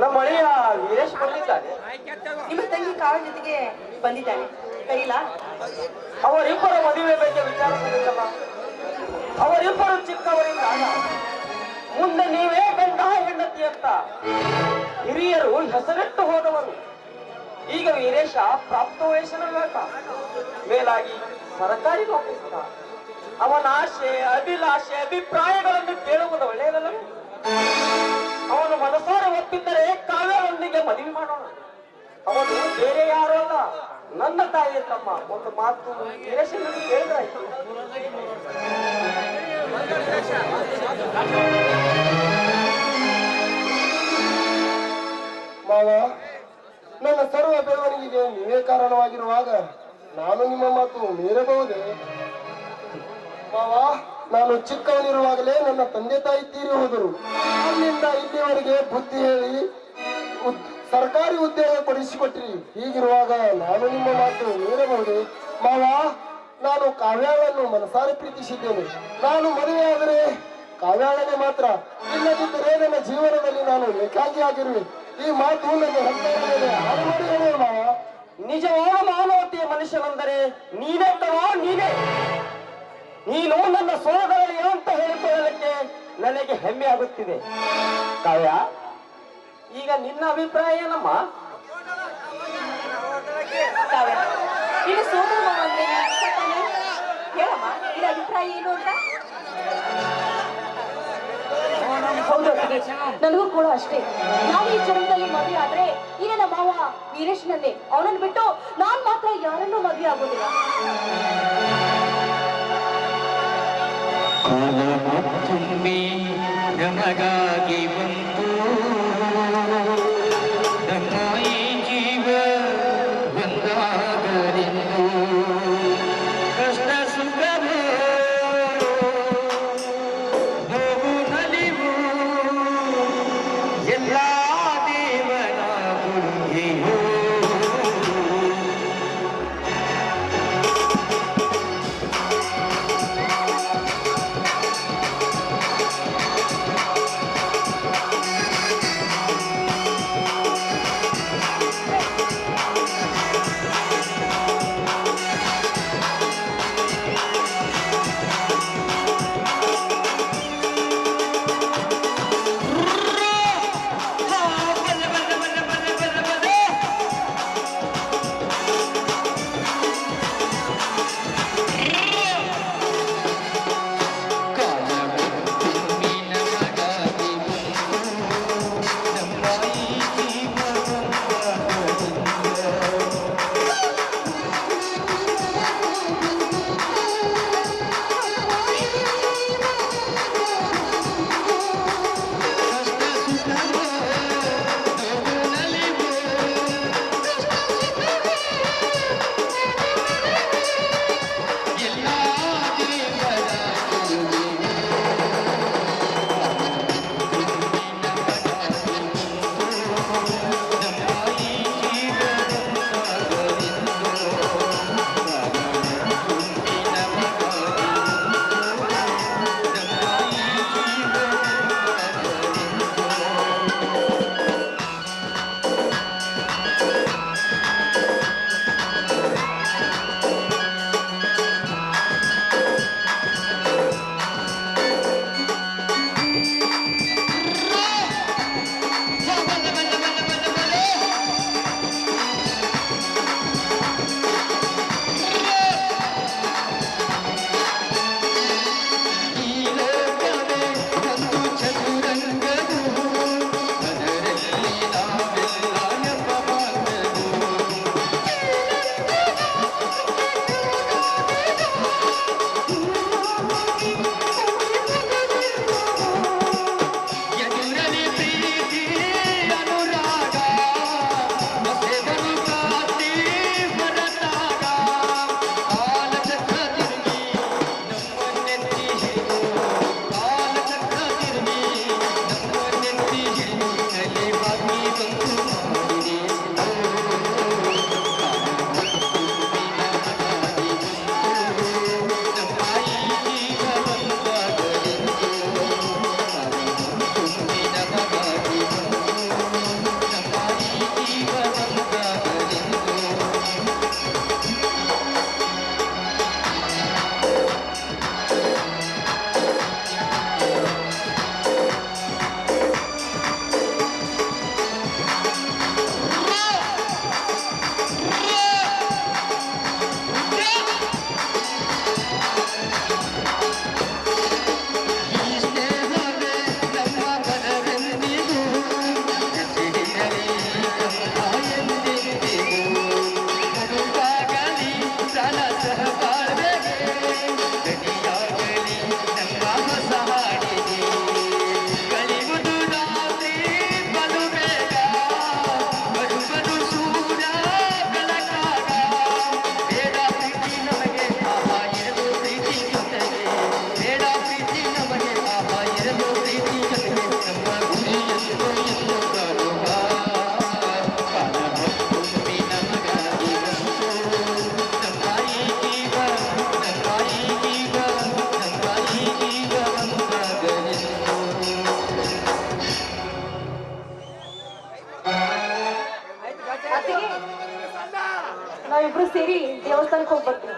ನಮ್ಮ ಅಳಿಯ ವೀರೇಶ್ ಬಂದಿದ್ದಾನೆ ನಿಮ್ಮ ತಂಗಿ ಕಾವ್ಯ ಜೊತೆಗೆ ಬಂದಿದ್ದಾನೆ ಕರೀಲಾ ಅವರಿಬ್ಬರ ಮದುವೆ ಬಗ್ಗೆ ವಿಚಾರ ಮಾಡಿದ್ದಲ್ಲ ಅವರಿಬ್ಬರು ಚಿಕ್ಕವರಿದ್ದಾಗ ಮುಂದೆ ನೀವೇ ಗಂಡ ಹೆಂಡತಿ ಅಂತ. ಹಿರಿಯರು ಹೆಸರಿಟ್ಟು ಹೋದವರು. ಈಗ ವೀರೇಶ ಪ್ರಾಪ್ತ ವಯಸ್ಸಿನ ಯುವಕ ಮೇಲಾಗಿ ಸರ್ಕಾರಿ ನೌಕರಿಸ್ತ ಅವನ ಆಶೆ ಅಭಿಲಾಷೆ ಅಭಿಪ್ರಾಯಗಳನ್ನು ಕೇಳುವುದು ಒಳ್ಳೆಯದಲ್ಲವೇ ಅವನು ಬೇರೆ ಯಾರು ಅಲ್ಲ. ನನ್ನ ತಾಯಿಯ ತಮ್ಮ. ಒಂದು ಮಾತು ಹೇಳಿದ್ರೆ ಕೇಳಿದ್ರಾಯ್ತು ಮಾವ, ನನ್ನ ಸರ್ವ ಬೆಳವಣಿಗೆಗೆ ನೀವೇ ಕಾರಣವಾಗಿರುವಾಗ ನಾನು ನಿಮ್ಮ ಮಾತು ಮೀರಬಹುದೇ? ಮಾವ, ನಾನು ಚಿಕ್ಕವನಿರುವಾಗಲೇ ನನ್ನ ತಂದೆ ತಾಯಿ ತೀರಿ ಹೋದರು. ಅಲ್ಲಿಂದ ಇಲ್ಲಿವರೆಗೆ ಬುದ್ಧಿ ಹೇಳಿ ಉದ್ಯೋಗ ಕೊಡಿಸಿಕೊಟ್ರಿ ಹೀಗಿರುವಾಗ ನಾನು ನಿಮ್ಮ ಮಾತು ಮೀರಬಹುದೇ? ಮಾವ, ನಾನು ಕಾವ್ಯಾಳನ್ನು ಮನಸಾರೆ ಪ್ರೀತಿಸಿದ್ದೇನೆ. ನಾನು ಮದುವೆಯಾದರೆ ಕಾವ್ಯಾಳನೆ ಮಾತ್ರ. ಇಲ್ಲದಿದ್ದರೆ ನನ್ನ ಜೀವನದಲ್ಲಿ ನಾನು ಏಕಾಂಗಿಯಾಗಿರುವೆ ಈ ಮಾತು ನನ್ನ ಮಾಡಿ ಮಾವ? ನಿಜವಾದ ಮಾನವತೆಯ ಮನುಷ್ಯನೆಂದರೆ ನೀನೇ ನೀನೇ? ನೀನು ನನ್ನ ಸೋದರಳಿ ಅಂತ ಹೇಳಿಕೊಳ್ಳಲಿಕ್ಕೆ ನನಗೆ ಹೆಮ್ಮೆ ಆಗುತ್ತಿದೆ. ಕಾವ್ಯ ಈಗ ನಿನ್ನ ಅಭಿಪ್ರಾಯ ಏನಮ್ಮ? ಇದು ಹೇಳಮ್ಮ ನಿನ್ನ ಅಭಿಪ್ರಾಯ ಏನು ಅಂತ? ಹೌದು ನನಗೂ ಕೂಡ ಅಷ್ಟೇ. ನಾನು ಈ ಜನ್ಮದಲ್ಲಿ ಮದುವೆ ಆದ್ರೆ ಈ ನಮ್ಮ ಮಾವ ವೀರೇಶ್ನನ್ನೇ ಅವನನ್ನು ಬಿಟ್ಟು ನಾನ್ ಮಾತ್ರ ಯಾರನ್ನೂ ಮದುವೆ ಆಗೋದಿಲ್ಲ. ತುಂಬಿ ನಮಗಾಗಿ ಬಂತು ಜೊತೆಗೆ ನಾವಿಬ್ರು ಸೇರಿ ದೇವಸ್ಥಾನಕ್ಕೆ ಹೋಗ್ಬರ್ತೀವಿ.